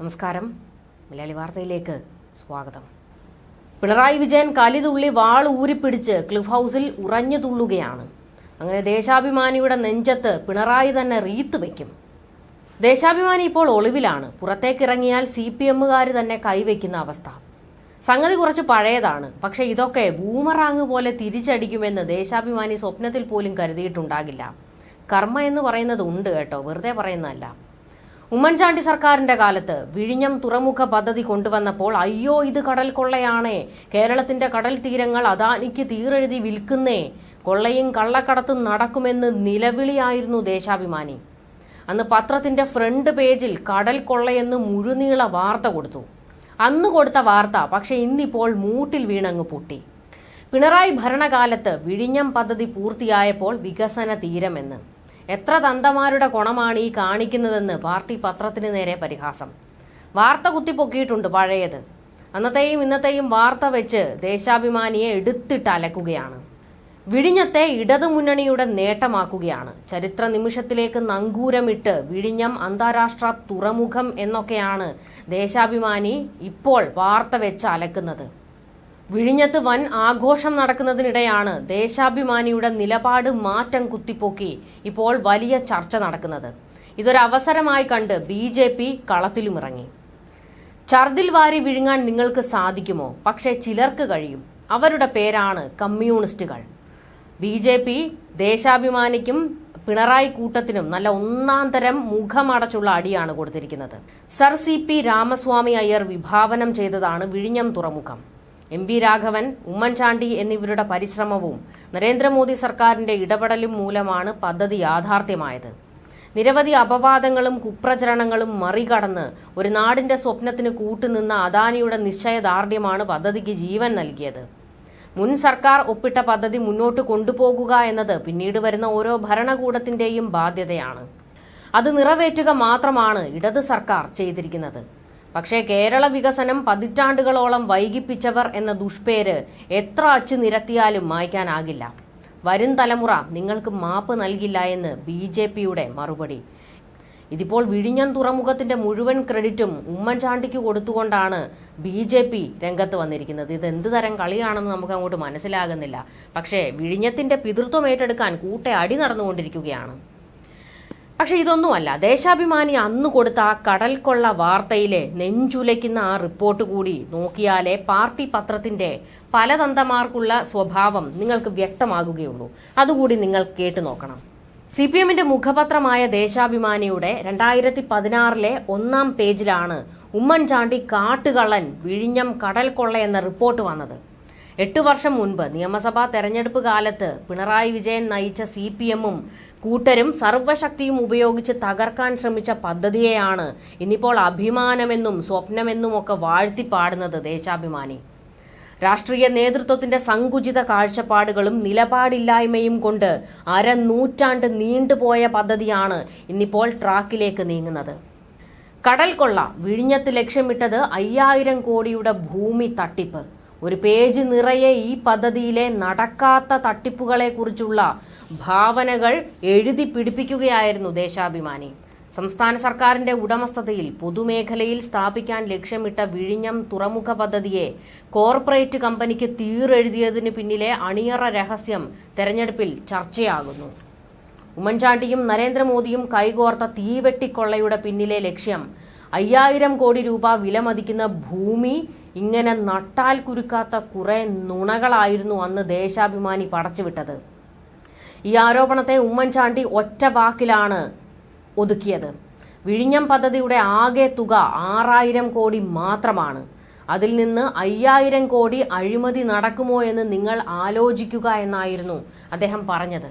നമസ്കാരം. മലയാളി വാർത്തയിലേക്ക് സ്വാഗതം. പിണറായി വിജയൻ കലിതുള്ളി വാൾ ഊരിപ്പിടിച്ച് ക്ലിഫ് ഹൗസിൽ ഉറഞ്ഞു തുള്ളുകയാണ്. അങ്ങനെ ദേശാഭിമാനിയുടെ നെഞ്ചത്ത് പിണറായി തന്നെ റീത്ത് വയ്ക്കും. ദേശാഭിമാനി ഇപ്പോൾ ഒളിവിലാണ്. പുറത്തേക്കിറങ്ങിയാൽ സി പി എമ്മുകാർ തന്നെ കൈവയ്ക്കുന്ന അവസ്ഥ. സംഗതി കുറച്ച് പഴയതാണ്. പക്ഷെ ഇതൊക്കെ ബൂമറാങ് പോലെ തിരിച്ചടിക്കുമെന്ന് ദേശാഭിമാനി സ്വപ്നത്തിൽ പോലും കരുതിയിട്ടുണ്ടാകില്ല. കർമ്മ എന്ന് പറയുന്നത് ഉണ്ട് കേട്ടോ. വെറുതെ പറയുന്നതല്ല. ഉമ്മൻചാണ്ടി സർക്കാരിന്റെ കാലത്ത് വിഴിഞ്ഞം തുറമുഖ പദ്ധതി കൊണ്ടുവന്നപ്പോൾ അയ്യോ ഇത് കടൽ കൊള്ളയാണേ. കേരളത്തിന്റെ കടൽ തീരങ്ങൾ അദാനിക്ക് തീരെഴുതി വിൽക്കുന്നേ. കൊള്ളയും കള്ളക്കടത്തും നടക്കുമെന്ന് നിലവിളിയായിരുന്നു ദേശാഭിമാനി. അന്ന് പത്രത്തിന്റെ ഫ്രണ്ട് പേജിൽ കടൽ കൊള്ളയെന്ന് മുഴുനീള വാർത്ത കൊടുത്തു. അന്ന് കൊടുത്ത വാർത്ത പക്ഷെ ഇന്നിപ്പോൾ മൂട്ടിൽ വീണങ്ങ് പൊട്ടി. പിണറായി ഭരണകാലത്ത് വിഴിഞ്ഞം പദ്ധതി പൂർത്തിയായപ്പോൾ വികസന തീരമെന്ന്. എത്ര തന്തമാരുടെ ഗുണമാണ് ഈ കാണിക്കുന്നതെന്ന് പാർട്ടി പത്രത്തിന് നേരെ പരിഹാസം. വാർത്ത കുത്തിപ്പൊക്കിയിട്ടുണ്ട് പഴയത്. അന്നത്തെയും ഇന്നത്തെയും വാർത്ത വെച്ച് ദേശാഭിമാനിയെ എടുത്തിട്ട് അലക്കുകയാണ് വിഴിഞ്ഞത്തെ ഇടതുമുന്നണിയുടെ നേട്ടമാക്കുകയാണ്. ചരിത്ര നിമിഷത്തിലേക്ക് നങ്കൂരമിട്ട് വിഴിഞ്ഞം അന്താരാഷ്ട്ര തുറമുഖം എന്നൊക്കെയാണ് ദേശാഭിമാനി ഇപ്പോൾ വാർത്ത വെച്ച് അലക്കുന്നത്. വിഴിഞ്ഞത്ത് വൻ ആഘോഷം നടക്കുന്നതിനിടെയാണ് ദേശാഭിമാനിയുടെ നിലപാട് മാറ്റം കുത്തിപ്പോക്കി ഇപ്പോൾ വലിയ ചർച്ച നടക്കുന്നത്. ഇതൊരവസരമായി കണ്ട് ബി ജെ പി കളത്തിലുമിറങ്ങി. ഛർദിൽ വാരി വിഴുങ്ങാൻ നിങ്ങൾക്ക് സാധിക്കുമോ? പക്ഷേ ചിലർക്ക് കഴിയും. അവരുടെ പേരാണ് കമ്മ്യൂണിസ്റ്റുകൾ. ബി ജെ പി ദേശാഭിമാനിക്കും പിണറായി കൂട്ടത്തിനും നല്ല ഒന്നാം തരം മുഖമടച്ചുള്ള അടിയാണ് കൊടുത്തിരിക്കുന്നത്. Sir C P Ramaswamy Iyer വിഭാവനം ചെയ്തതാണ് വിഴിഞ്ഞം തുറമുഖം. എം വി രാഘവൻ ഉമ്മൻചാണ്ടി എന്നിവരുടെ പരിശ്രമവും നരേന്ദ്രമോദി സർക്കാരിന്റെ ഇടപെടലും മൂലമാണ് പദ്ധതി യാഥാർത്ഥ്യമായത്. നിരവധി അപവാദങ്ങളും കുപ്രചരണങ്ങളും മറികടന്ന് ഒരു നാടിന്റെ സ്വപ്നത്തിന് കൂട്ടുനിന്ന അദാനിയുടെ നിശ്ചയദാർഢ്യമാണ് പദ്ധതിക്ക് ജീവൻ നൽകിയത്. മുൻ സർക്കാർ ഒപ്പിട്ട പദ്ധതി മുന്നോട്ട് കൊണ്ടുപോകുക എന്നത് പിന്നീട് വരുന്ന ഓരോ ഭരണകൂടത്തിന്റെയും ബാധ്യതയാണ്. അത് നിറവേറ്റുക മാത്രമാണ് ഇടത് സർക്കാർ ചെയ്തിരിക്കുന്നത്. പക്ഷേ കേരള വികസനം പതിറ്റാണ്ടുകളോളം വൈകിപ്പിച്ചവർ എന്ന ദുഷ്പേര് എത്ര അച്ചു നിരത്തിയാലും മായ്ക്കാനാകില്ല. വരും തലമുറ നിങ്ങൾക്ക് മാപ്പ് നൽകില്ല എന്ന് ബി ജെ പിയുടെ മറുപടി. ഇതിപ്പോൾ വിഴിഞ്ഞം തുറമുഖത്തിന്റെ മുഴുവൻ ക്രെഡിറ്റും ഉമ്മൻചാണ്ടിക്ക് കൊടുത്തുകൊണ്ടാണ് ബി ജെ പി രംഗത്ത് വന്നിരിക്കുന്നത്. ഇത് എന്ത് തരം കളിയാണെന്ന് നമുക്ക് അങ്ങോട്ട് മനസ്സിലാകുന്നില്ല. പക്ഷേ വിഴിഞ്ഞത്തിന്റെ പിതൃത്വം ഏറ്റെടുക്കാൻ കൂട്ടെ അടി നടന്നുകൊണ്ടിരിക്കുകയാണ്. പക്ഷെ ഇതൊന്നുമല്ല. ദേശാഭിമാനി അന്ന് കൊടുത്ത ആ കടൽ കൊള്ള വാർത്തയിലെ നെഞ്ചുലയ്ക്കുന്ന ആ റിപ്പോർട്ട് കൂടി നോക്കിയാലേ പാർട്ടി പത്രത്തിന്റെ പല തന്തമാർക്കുള്ള സ്വഭാവം നിങ്ങൾക്ക് വ്യക്തമാകുകയുള്ളൂ. അതുകൂടി നിങ്ങൾ കേട്ടു നോക്കണം. സി പി എമ്മിന്റെ മുഖപത്രമായ ദേശാഭിമാനിയുടെ രണ്ടായിരത്തി പതിനാറിലെ ഒന്നാം പേജിലാണ് ഉമ്മൻചാണ്ടി കാട്ടുകള്ളൻ വിഴിഞ്ഞം കടൽ കൊള്ള എന്ന റിപ്പോർട്ട് വന്നത്. എട്ട് വർഷം മുൻപ് നിയമസഭാ തെരഞ്ഞെടുപ്പ് കാലത്ത് പിണറായി വിജയൻ നയിച്ച സി പി എമ്മും കൂട്ടരും സർവശക്തിയും ഉപയോഗിച്ച് തകർക്കാൻ ശ്രമിച്ച പദ്ധതിയെയാണ് ഇന്നിപ്പോൾ അഭിമാനമെന്നും സ്വപ്നമെന്നും ഒക്കെ വാഴ്ത്തിപ്പാടുന്നത് ദേശാഭിമാനി. രാഷ്ട്രീയ നേതൃത്വത്തിന്റെ സങ്കുചിത കാഴ്ചപ്പാടുകളും നിലപാടില്ലായ്മയും കൊണ്ട് അരനൂറ്റാണ്ട് നീണ്ടുപോയ പദ്ധതിയാണ് ഇന്നിപ്പോൾ ട്രാക്കിലേക്ക് നീങ്ങുന്നത്. കടൽ കൊള്ള വിഴിഞ്ഞത്ത് ലക്ഷ്യമിട്ടത് അയ്യായിരം കോടിയുടെ ഭൂമി തട്ടിപ്പ്. ഒരു പേജ് നിറയെ ഈ പദ്ധതിയിലെ നടക്കാത്ത തട്ടിപ്പുകളെക്കുറിച്ചുള്ള ഭാവനകൾ എഴുതി പിടിപ്പിക്കുകയായിരുന്നു ദേശാഭിമാനി. സംസ്ഥാന സർക്കാരിന്റെ ഉടമസ്ഥതയിൽ പൊതുമേഖലയിൽ സ്ഥാപിക്കാൻ ലക്ഷ്യമിട്ട വിഴിഞ്ഞം തുറമുഖ പദ്ധതിയെ കോർപ്പറേറ്റ് കമ്പനിക്ക് തീറെഴുതിയതിന് പിന്നിലെ അണിയറ രഹസ്യം തെരഞ്ഞെടുപ്പിൽ ചർച്ചയാകുന്നു. ഉമ്മൻചാണ്ടിയും നരേന്ദ്രമോദിയും കൈകോർത്ത തീവെട്ടിക്കൊള്ളയുടെ പിന്നിലെ ലക്ഷ്യം അയ്യായിരം കോടി രൂപ വിലമതിക്കുന്ന ഭൂമി ഇങ്ങനെ നട്ടാൽ കുരുക്കാത്ത കുറെ നുണകളായിരുന്നു അന്ന് ദേശാഭിമാനി പടച്ചുവിട്ടത്. ഈ ആരോപണത്തെ ഉമ്മൻചാണ്ടി ഒറ്റ വാക്കിലാണ് ഒതുക്കിയത്. വിഴിഞ്ഞം പദ്ധതിയുടെ ആകെ തുക ആറായിരം കോടി മാത്രമാണ്. അതിൽ നിന്ന് അയ്യായിരം കോടി അഴിമതി നടക്കുമോ എന്ന് നിങ്ങൾ ആലോചിക്കുക എന്നായിരുന്നു അദ്ദേഹം പറഞ്ഞത്.